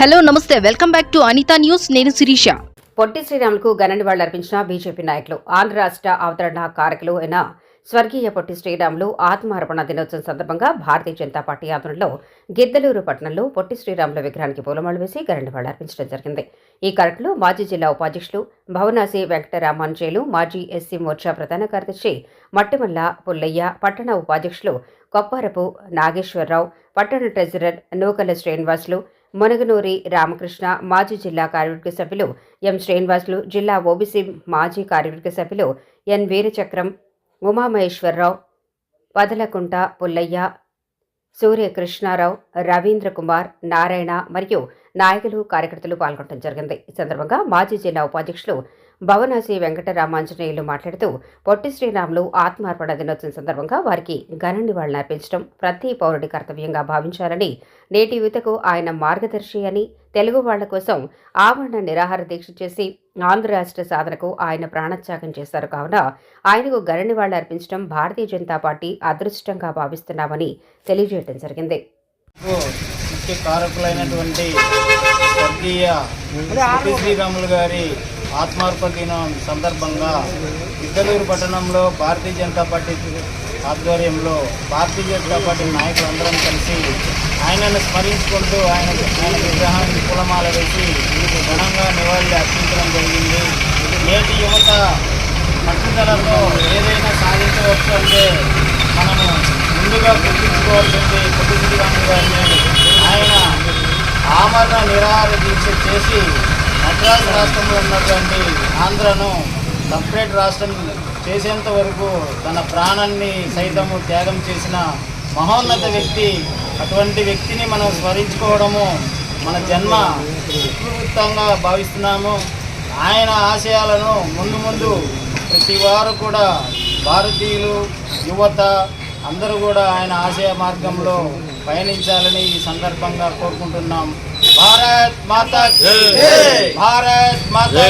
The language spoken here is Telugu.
హలో నమస్తే. Welcome back to Anitha news. నేను శిరీష. పొట్టి శ్రీరాములకు ఘన నివాళులర్పించిన బీజేపీ నాయకులు ఆంధ్ర రాష్ట్ర అవతరణ కారకులు అయిన స్వర్గీయ పొట్టి శ్రీరాములు ఆత్మార్పణ దినోత్సవం సందర్భంగా భారతీయ జనతా పార్టీ ఆధ్వర్యంలో గిద్దలూరు పట్టణంలో పొట్టి శ్రీరాముల విగ్రహానికి పూలమాలు వేసి ఘన నివాళులర్పించడం జరిగింది. ఈ కార్యక్రమంలో మాజీ జిల్లా ఉపాధ్యక్షులు భవనాసి వెంకటరామాంజేలు మాజీ ఎస్సీ మోర్చా ప్రధాన కార్యదర్శి మట్టిమల్ల పుల్లయ్య పట్టణ ఉపాధ్యక్షులు కొప్పారపు నాగేశ్వరరావు పట్టణ ట్రెజరర్ నూకల శ్రీనివాసులు మునగనూరి రామకృష్ణ మాజీ జిల్లా కార్యవర్గ సభ్యులు ఎం శ్రీనివాసులు జిల్లా ఓబీసీ మాజీ కార్యవర్గ సభ్యులు ఎన్ వీరచక్రం ఉమామహేశ్వరరావు వదలకుంట పుల్లయ్య సూర్యకృష్ణారావు రవీంద్ర కుమార్ నారాయణ మరియు నాయకులు కార్యకర్తలు పాల్గొనడం జరిగింది. ఈ సందర్భంగా మాజీ జిల్లా ఉపాధ్యక్షులు భవనాసి వెంకటరామాంజనేయులు మాట్లాడుతూ పొట్టి శ్రీరాములు ఆత్మార్పణ దినోత్సవం సందర్భంగా వారికి ఘన నివాళులు అర్పించడం ప్రతి పౌరుడి కర్తవ్యంగా భావించాలని నేటి యువతకు ఆయన మార్గదర్శి అని తెలుగు వాళ్ళ కోసం ఆవరణ నిరాహార దీక్ష చేసి ఆంధ్ర రాష్ట్ర సాధనకు ఆయన ప్రాణత్యాగం చేశారు కావున ఆయనకు ఘన నివాళులు అర్పించడం భారతీయ జనతా పార్టీ అదృష్టంగా భావిస్తున్నామని తెలియజేయడం జరిగింది. ముఖ్య కారకులైనటువంటి శ్రీరాములు గారి ఆత్మార్ప దినం సందర్భంగా ఇద్దలూరు పట్టణంలో భారతీయ జనతా పార్టీ ఆధ్వర్యంలో భారతీయ జనతా పార్టీ నాయకులందరం కలిసి ఆయనను స్మరించుకుంటూ ఆయన ఆయన విగ్రహానికి పూలమాల వేసి ఘనంగా నివాళులు అర్పించడం జరిగింది. నేటి యువత పట్టుదలతో ఏదైనా సాధించవచ్చు అంటే మనము ముందుగా గుర్తించుకోవాల్సింది పొట్టి శ్రీరాములు గారిని. ఆయన ఆమరణ నిరాహార దీక్ష చేసి మద్రాసు రాష్ట్రంలో ఉన్నటువంటి ఆంధ్రను సపరేట్ రాష్ట్రం చేసేంత వరకు తన ప్రాణాన్ని సైతము త్యాగం చేసిన మహోన్నత వ్యక్తి అటువంటి వ్యక్తిని మనం స్మరించుకోవడము మన జన్మ వికృతంగా భావిస్తున్నాము. ఆయన ఆశయాలను ముందు ముందు ప్రతి వారు కూడా భారతీయులు యువత అందరూ కూడా ఆయన ఆశయ మార్గంలో పయనించాలని ఈ సందర్భంగా కోరుకుంటున్నాం భారత్ మాతా! భారత్ మాతా!